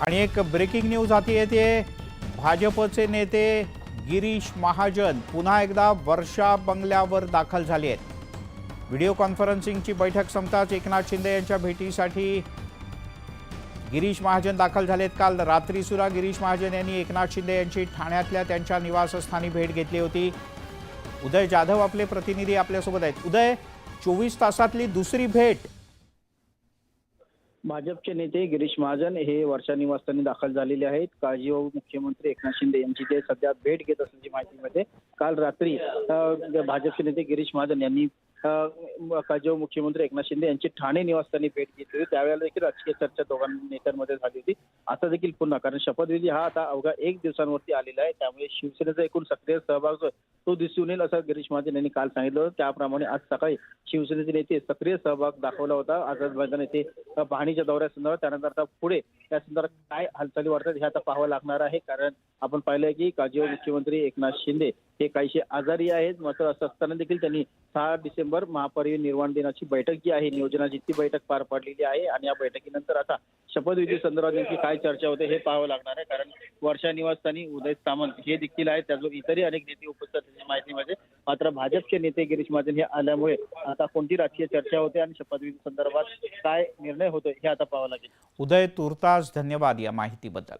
आणि एक breaking news हाती येते. भाजपचे नेते गिरीश महाजन पुन्हा एकदा वर्षा बंगल्यावर दाखल झाले आहेत. व्हिडिओ कॉन्फरन्सिंगची बैठक संपताच एकनाथ शिंदे यांच्या भेटीसाठी गिरीश महाजन दाखल झालेत. काल रात्रीसुरा गिरीश महाजन यांनी एकनाथ शिंदे यांची ठाण्यातल्या त्यांच्या निवासस्थानी भेट घेतली होती. उदय जाधव आपले प्रतिनिधी आपल्यासोबत आहेत. उदय चोवीस तासातली दुसरी भेट भाजपचे नेते गिरीश महाजन हे वर्षा निवासस्थानी दाखल झालेले आहेत. काळजीवाहू मुख्यमंत्री एकनाथ शिंदे यांची ते सध्या भेट घेत असल्याची माहिती मिळते. काल रात्री भाजपचे नेते गिरीश महाजन यांनी अ, मुख्यमंत्री एकनाथ शिंदे यांची ठाणे निवासस्थानी भेट घेतली होती त्यावेळेला देखील राजकीय चर्चा दोघां नेत्यांमध्ये झाली होती. आता देखील पुन्हा कारण शपथविधी हा आता अवघ्या एक दिवसांवरती आलेला आहे त्यामुळे शिवसेनेचा एकूण सक्रिय सहभाग जो तो दिसून येईल असं गिरीश महाजन यांनी काल सांगितलं होतं. त्याप्रमाणे आज सकाळी शिवसेनेचे नेते सक्रिय सहभाग दाखवला होता. आझाद मैदान येथे पाहणीच्या दौऱ्यासंदर्भात त्यानंतर आता पुढे त्या संदर्भात काय हालचाली वाढतात हे आता पाहावं लागणार आहे. कारण आपण पाहिलंय की काळजीवाहू मुख्यमंत्री एकनाथ शिंदे हे काहीसे आजारी आहेत. मात्र असं असताना देखील त्यांनी सहा डिसेंबर महापरिनिर्वाण दिनाची बैठक जी आहे नियोजनाची ती बैठक पार पाडलेली आहे आणि या बैठकीनंतर आता शपथविधी संदर्भात नेमकी काय चर्चा होते हे पाहावं लागणार आहे. कारण वर्षा निवासस्थानी उदय सामंत हे देखील आहेत. त्याचबरोबर इतरही अनेक नेते उपस्थित असल्याची माहिती मिळते. मात्र भाजपचे नेते गिरीश महाजन हे आल्यामुळे आता कोणती राजकीय चर्चा होते आणि शपथविधी संदर्भात काय निर्णय होतोय हे आता पाहावं लागेल. उदय तुर्तास धन्यवाद या माहितीबद्दल.